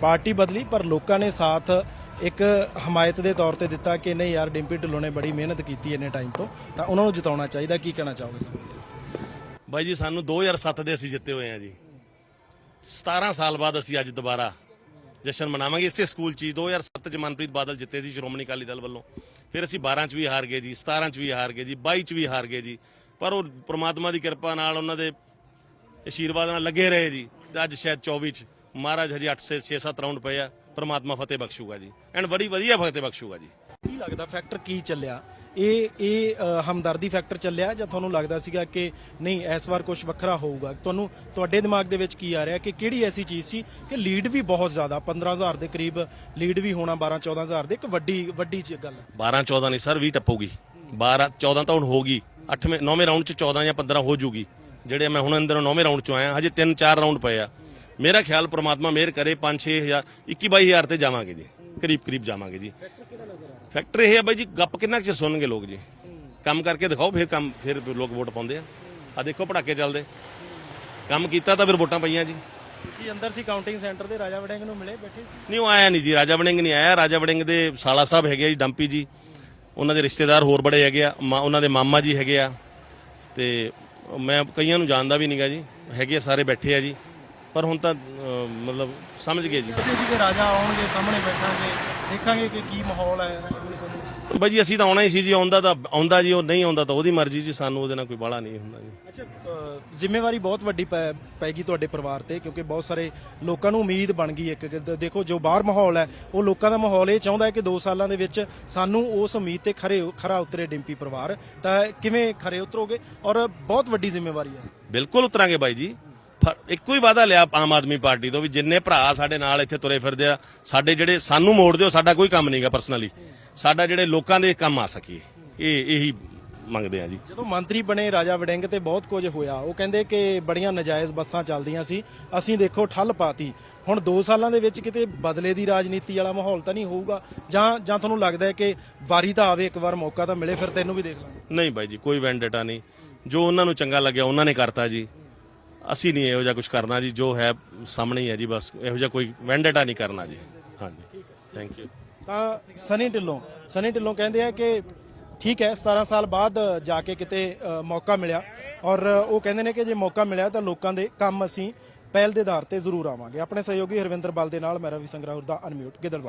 Party ਬਦਲੀ, ਪਰ ਲੋਕਾਂ ਨੇ ਸਾਥ ਇੱਕ ਹਮਾਇਤ ਦੇ ਤੌਰ ਤੇ ਦਿੱਤਾ ਕਿ ਨਹੀਂ ਯਾਰ, ਡਿੰਪੀ ਢਿੱਲੋਂ ਨੇ ਬੜੀ ਮਿਹਨਤ ਕੀਤੀ ਇੰਨੇ ਟਾਈਮ ਤੋਂ, ਤਾਂ ਉਹਨਾਂ ਨੂੰ ਜਿਤਾਉਣਾ ਚਾਹੀਦਾ, ਕੀ ਕਹਿਣਾ ਚਾਹੋਗੇ ਸਰ? ਬਾਈ ਜੀ, ਸਾਨੂੰ 2007 ਦੇ ਅਸੀਂ ਜਿੱਤੇ ਹੋਏ ਆ ਜੀ। 17 ਸਾਲ ਬਾਅਦ ਅਸੀਂ ਅੱਜ ਦੁਬਾਰਾ ਜਸ਼ਨ ਮਨਾਵਾਂਗੇ। ਇਸੇ ਸਕੂਲ 'ਚ ਹੀ 2007 ਚ ਮਨਪ੍ਰੀਤ ਬਾਦਲ ਜਿੱਤੇ ਸੀ ਸ਼੍ਰੋਮਣੀ ਅਕਾਲੀ ਦਲ ਵੱਲੋਂ। ਫਿਰ ਅਸੀਂ 12 ਚ ਵੀ ਹਾਰ ਗਏ ਜੀ 17 ਚ ਵੀ ਹਾਰ ਗਏ ਜੀ 22 ਚ ਵੀ ਹਾਰ ਗਏ ਜੀ। ਪਰ ਉਹ ਪ੍ਰਮਾਤਮਾ ਦੀ ਕਿਰਪਾ ਨਾਲ ਉਹਨਾਂ ਦੇ ਆਸ਼ੀਰਵਾਦ ਨਾਲ ਲੱਗੇ ਰਹੇ ਜੀ ਅੱਜ ਸ਼ਾਇਦ 24 ਚ ਮਹਾਰਾਜ ਹਜੇ 8 ਸੇ 6-7 ਰਾਉਂਡ ਪਏ ਆ ਪ੍ਰਮਾਤਮਾ ਫਤਿਹ ਬਖਸ਼ੂਗਾ ਜੀ। ਐਂਡ ਬੜੀ ਵਧੀਆ ਫਤਿਹ ਬਖਸ਼ੂਗਾ ਜੀ। ਕੀ ਲੱਗਦਾ ਫੈਕਟਰ ਕੀ ਚੱਲਿਆ? ਇਹ ਇਹ ਹਮਦਰਦੀ ਫੈਕਟਰ ਚੱਲਿਆ ਜਾਂ ਤੁਹਾਨੂੰ ਲੱਗਦਾ ਸੀਗਾ ਕਿ ਨਹੀਂ ਇਸ ਵਾਰ ਕੁਝ ਵੱਖਰਾ ਹੋਊਗਾ? ਤੁਹਾਨੂੰ ਤੁਹਾਡੇ ਦਿਮਾਗ ਦੇ ਵਿੱਚ ਕੀ ਆ ਰਿਹਾ ਕਿ ਕਿਹੜੀ ਐਸੀ ਚੀਜ਼ ਸੀ ਕਿ ਲੀਡ ਵੀ ਬਹੁਤ ਜ਼ਿਆਦਾ 15000 ਦੇ ਕਰੀਬ ਲੀਡ ਵੀ ਹੋਣਾ 12 14000 ਦੇ ਇੱਕ ਵੱਡੀ ਵੱਡੀ ਗੱਲ ਹੈ। 12 14 ਨਹੀਂ ਸਰ 20 ਟੱਪੂਗੀ। 12 14 ਤਾਂ ਹੁਣ ਹੋਗੀ 8ਵੇਂ 9ਵੇਂ ਰਾਉਂਡ ਚ 14 ਜਾਂ 15 ਹੋ ਜੂਗੀ। ਜਿਹੜੇ ਮੈਂ ਹੁਣ ਅੰਦਰ 9ਵੇਂ ਰਾਉਂਡ ਚ ਆਇਆ ਹਜੇ 3 4 ਰਾਉਂਡ ਪਏ ਆ। ਮੇਰਾ ਖਿਆਲ ਪ੍ਰਮਾਤਮਾ ਮਿਹਰ ਕਰੇ 5 6000 21 22000 ਤੇ ਜਾਵਾਂਗੇ ਜੀ। ਕਰੀਬ ਕਰੀਬ ਜਾਵਾਂਗੇ ਜੀ। ਫੈਕਟਰ ਇਹ ਹੈ ਬਾਈ ਜੀ ਗੱਪ ਕਿੰਨਾ ਚਿਰ ਸੁਣਨਗੇ ਲੋਕ ਜੀ? ਕੰਮ ਕਰਕੇ ਦਿਖਾਓ ਫਿਰ ਕੰਮ ਫਿਰ ਲੋਕ ਵੋਟ ਪਾਉਂਦੇ ਆ। ਆ ਦੇਖੋ ਪੜਾਕੇ ਚੱਲਦੇ। ਕੰਮ ਕੀਤਾ ਤਾਂ ਫਿਰ ਵੋਟਾਂ ਪਈਆਂ ਜੀ। ਤੁਸੀਂ ਅੰਦਰ ਸੀ ਕਾਊਂਟਿੰਗ ਸੈਂਟਰ ਦੇ ਰਾਜਾ ਵੜਿੰਗ ਨੂੰ ਮਿਲੇ ਬੈਠੇ ਸੀ? ਨਹੀਂ ਉਹ ਆਇਆ ਨਹੀਂ ਜੀ ਰਾਜਾ ਵੜਿੰਗ ਨਹੀਂ ਆਇਆ। ਰਾਜਾ ਵੜਿੰਗ ਦੇ ਸਾਲਾ ਸਾਹਿਬ ਹੈਗੇ ਆ ਜੀ ਡੰਪੀ ਜੀ। ਉਹਨਾਂ ਦੇ ਰਿਸ਼ਤੇਦਾਰ ਹੋਰ ਬੜੇ ਹੈਗੇ ਆ। ਮਾ- ਉਹਨਾਂ ਦੇ ਮਾਮਾ ਜੀ ਹੈਗੇ ਆ। ਤੇ ਮੈਂ ਕਈਆਂ ਨੂੰ ਜਾਣਦਾ ਵੀ ਨਹੀਂਗਾ ਜੀ। ਹੈਗੇ ਆ, ਸਾਰੇ ਬੈਠੇ ਆ ਜੀ। ਪਰ ਹੁਣ ਤਾਂ ਅਹ, ਮਤਲਬ ਸਮਝ ਗਏ ਜੀ। ਬੈਠੇ ਸੀ ਕਿ ਰਾਜਾ ਆਉਣਗੇ ਸਾਹਮਣੇ ਬੈਠਾਂਗੇ ਦੇਖਾਂਗੇ ਕਿ ਕੀ ਮਾਹੌਲ ਹੈ ਬਾਈ ਜੀ ਅਸੀਂ ਤਾਂ ਆਉਣਾ ਹੀ ਸੀ ਜੀ ਆਉਂਦਾ ਤਾਂ ਆਉਂਦਾ ਜੀ ਉਹ ਨਹੀਂ ਆਉਂਦਾ ਤਾਂ ਉਹਦੀ ਮਰਜ਼ੀ ਜੀ ਸਾਨੂੰ ਉਹਦੇ ਨਾਲ ਕੋਈ ਬਾਲਾ ਨਹੀਂ ਹੁੰਦਾ ਜੀ। ਅੱਛਾ ਅ, ਜ਼ਿੰਮੇਵਾਰੀ ਬਹੁਤ ਵੱਡੀ ਪੈ- ਪੈਗੀ ਤੁਹਾਡੇ ਪਰਿਵਾਰ ਤੇ ਕਿਉਂਕਿ ਬਹੁਤ ਸਾਰੇ ਲੋਕਾਂ ਨੂੰ ਉਮੀਦ ਬਣ ਗਈ ਇੱਕ ਕਿ ਦ- ਦੇਖੋ ਜੋ ਬਾਹਰ ਮਾਹੌਲ ਹੈ ਉਹ ਲੋਕਾਂ ਦਾ ਮਾਹੌਲ ਇਹ ਚਾਹੁੰਦਾ ਹੈ ਕਿ 2 ਸਾਲਾਂ ਦੇ ਵਿੱਚ ਸਾਨੂੰ ਉਸ ਉਮੀਦ ਤੇ ਖਰੇ ਖਰਾ ਉਤਰੇ ਡਿੰਪੀ ਪਰਿਵਾਰ। ਤਾਂ ਕਿਵੇਂ ਖਰੇ ਉਤਰੋਗੇ? ਔਰ ਬਹੁਤ ਵੱਡੀ ਜ਼ਿੰਮੇਵਾਰੀ ਹੈ। ਬਿਲਕੁਲ ਉਤਰਾਂਗੇ ਬਾਈ ਜੀ। ਇੱਕੋ ਹੀ ਵਾਅਦਾ ਲਿਆ ਆਮ ਆਦਮੀ ਪਾਰਟੀ ਤੋਂ ਵੀ ਜਿੰਨੇ ਭਰਾ ਸਾਡੇ ਨਾਲ ਇੱਥੇ ਤੁਰੇ ਫਿਰਦੇ ਆ ਸਾਡੇ ਜਿਹੜੇ ਸਾਨੂੰ ਮੋੜ ਦਿਓ ਸਾਡਾ ਕੋਈ ਕੰਮ ਨਹੀਂਗਾ ਪਰਸਨਲੀ ਸਾਡਾ ਜਿਹੜੇ ਲੋਕਾਂ ਦੇ ਕੰਮ ਆ ਸਕੀਏ। ਇਹ ਇਹੀ ਮੰਗਦੇ ਆ ਜੀ। ਜਦੋਂ ਮੰਤਰੀ ਬਣੇ ਰਾਜਾ ਵੜਿੰਗ ਤੇ ਬਹੁਤ ਕੁਝ ਹੋਇਆ ਉਹ ਕਹਿੰਦੇ ਕਿ ਬੜੀਆਂ ਨਜਾਇਜ਼ ਬੱਸਾਂ ਚੱਲਦੀਆਂ ਸੀ ਅਸੀਂ ਦੇਖੋ ਠੱਲ ਪਾਤੀ। ਹੁਣ 2 ਸਾਲਾਂ ਦੇ ਵਿੱਚ ਕਿਤੇ ਬਦਲੇ ਦੀ ਰਾਜਨੀਤੀ ਵਾਲਾ ਮਾਹੌਲ ਤਾਂ ਨਹੀਂ ਹੋਊਗਾ? ਜਾਂ ਜਾਂ ਤੁਹਾਨੂੰ ਲੱਗਦਾ ਹੈ ਕਿ ਵਾਰੀ ਤਾਂ ਆਵੇ ਇੱਕ ਵਾਰ ਮੌਕਾ ਤਾਂ ਮਿਲੇ ਫਿਰ ਤੈਨੂੰ ਵੀ ਦੇਖ ਲਾਂਗੇ? ਨਹੀਂ ਬਾਈ ਜੀ ਕੋਈ ਵੈਂਡੇਟਾ ਨਹੀਂ। ਜੋ ਉਹਨਾਂ ਨੂੰ ਚੰਗਾ ਲੱਗਿਆ ਉਹਨਾਂ ਨੇ ਕਰਤਾ ਜੀ। ਅਸੀਂ ਨਹੀਂ ਇਹੋ ਜਿਹਾ ਕੁਝ ਕਰਨਾ ਜੀ, ਜੋ ਹੈ ਸਾਹਮਣੇ ਹੀ ਹੈ ਜੀ, ਬਸ ਇਹੋ ਜਿਹਾ ਕੋਈ ਵੈਂਡੇਟਾ ਨਹੀਂ ਕਰਨਾ ਜੀ। ਹਾਂਜੀ। ਥੈਂਕ ਯੂ ਤਾਂ ਸਨੀ ਢਿੱਲੋਂ ਸਨੀ ਢਿੱਲੋਂ ਕਹਿੰਦੇ ਆ ਕਿ ਠੀਕ ਹੈ 17 ਸਾਲ ਬਾਅਦ ਜਾ ਕੇ ਕਿਤੇ ਮੌਕਾ ਮਿਲਿਆ। ਔਰ ਉਹ ਕਹਿੰਦੇ ਨੇ ਕਿ ਜੇ ਮੌਕਾ ਮਿਲਿਆ ਤਾਂ ਲੋਕਾਂ ਦੇ ਕੰਮ ਅਸੀਂ ਪਹਿਲ ਦੇ ਆਧਾਰ ਤੇ ਜ਼ਰੂਰ ਆਵਾਂਗੇ। ਆਪਣੇ ਸਹਿਯੋਗੀ ਹਰਵਿੰਦਰ ਬਲ ਦੇ ਨਾਲ ਮੈਂ ਰਵੀ ਸੰਗਰਾਹੁਰ ਦਾ ਅਨਮਿਊਟ ਗਿੱਦੜਬਾਹਾ।